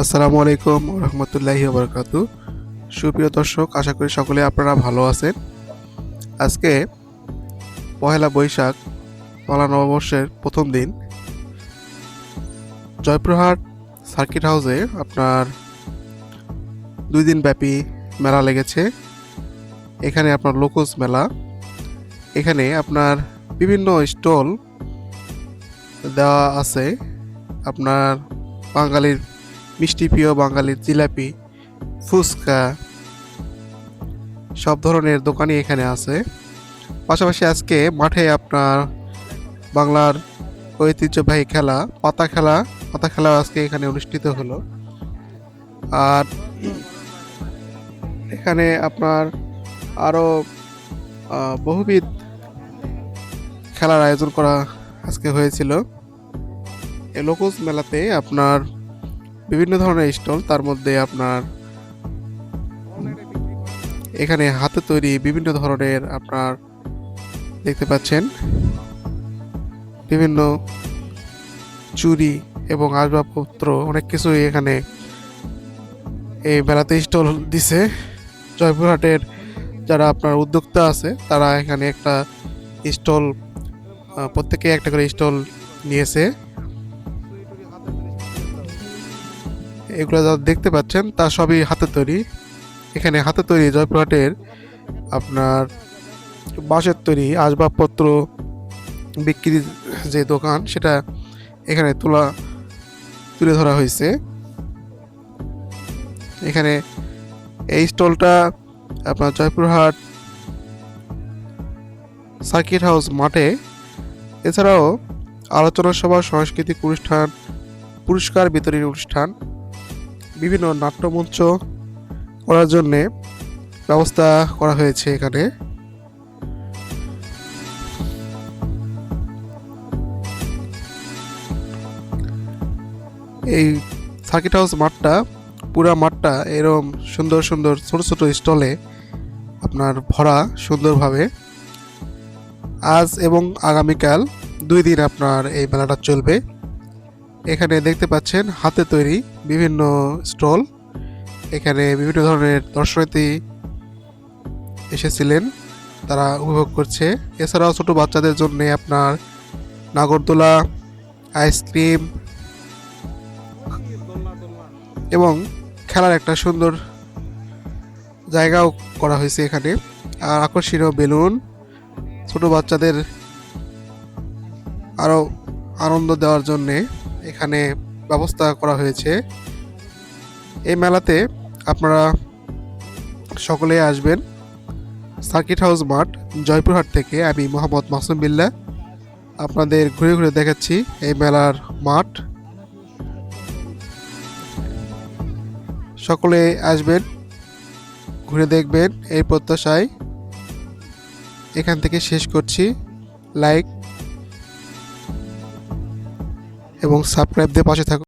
আসসালামু আলাইকুম রহমতুল্লাহি বরকাতু সুপ্রিয় দর্শক, আশা করি সকলে আপনারা ভালো আছেন। আজকে পহেলা বৈশাখ বাংলা নববর্ষের প্রথম দিন। জয়পুরহাট সার্কিট হাউসে আপনার দুই দিন ব্যাপী মেলা লেগেছে। এখানে আপনার লোকজ মেলা। এখানে আপনার বিভিন্ন স্টল দেওয়া আছে। আপনার বাঙালির মিষ্টি প্রিয় বাঙালির জিলাপি, ফুচকা, সব ধরনের দোকানই এখানে আছে। পাশাপাশি আজকে মাঠে আপনার বাংলার ঐতিহ্যবাহী খেলা, পাতা খেলা পাতা খেলা আজকে এখানে অনুষ্ঠিত হলো। আর এখানে আপনার আরও বহুবিধ খেলার আয়োজন করা আজকে হয়েছিল। এই লোকজ মেলাতে আপনার বিভিন্ন ধরনের স্টল, তার মধ্যে আপনার এখানে হাতে তৈরি বিভিন্ন ধরনের আপনার দেখতে পাচ্ছেন। বিভিন্ন চুরি এবং আসবাবপত্র, অনেক কিছুই এখানে এই মেলাতে স্টল দিছে। জয়পুরহাটের যারা আপনার উদ্যোক্তা আছে, তারা এখানে একটা স্টল প্রত্যেকে একটা করে স্টল নিয়েছে। এগুলো যা দেখতে পাচ্ছেন, তা সবই হাতে তৈরি। এখানে হাতে তৈরি জয়পুরহাটের আপনার বাঁশের তৈরি আসবাবপত্র বিক্রির যে দোকান, সেটা এখানে তোলা, তুলে ধরা হয়েছে। এখানে এই স্টলটা আপনার জয়পুরহাট সার্কিট হাউস মাঠে। এছাড়াও আলোচনা সভা, সাংস্কৃতিক অনুষ্ঠান, পুরস্কার বিতরণী অনুষ্ঠান বিভিন্ন নাট্যমঞ্চ করার জন্যে ব্যবস্থা করা হয়েছে এখানে। এই সার্কিট হাউস মাঠটা, পুরা মাঠটা এরম সুন্দর সুন্দর ছোট ছোট স্টলে আপনার ভরা সুন্দরভাবে। আজ এবং আগামীকাল দুই দিন আপনার এই মেলাটা চলবে। এখানে দেখতে পাচ্ছেন হাতে তৈরি বিভিন্ন স্টল। এখানে বিভিন্ন ধরনের দর্শনার্থী এসেছিলেন। তারা উপভোগ করছে। এছাড়াও ছোট বাচ্চাদের জন্য আপনার নাগরদোলা, আইসক্রিম এবং খেলার একটা সুন্দর জায়গাও করা হয়েছে এখানে। আর আকর্ষণীয় বেলুন। ছোট বাচ্চাদের আরও আনন্দ দেওয়ার জন্যে এখানে ব্যবস্থা করা হয়েছে। এই মেলাতে আপনারা সকলে আসবেন। সার্কিট হাউস মাঠ, জয়পুরহাট থেকে আমি মোহাম্মদ মাসুম বিল্লা আপনাদের ঘুরে ঘুরে দেখাচ্ছি এই মেলার মাঠ। সকলে আসবেন, ঘুরে দেখবেন এই প্রত্যাশায়। এখান থেকে শেষ করছি। লাইক এবং সাবস্ক্রাইব দিয়ে পাশে থাকুন।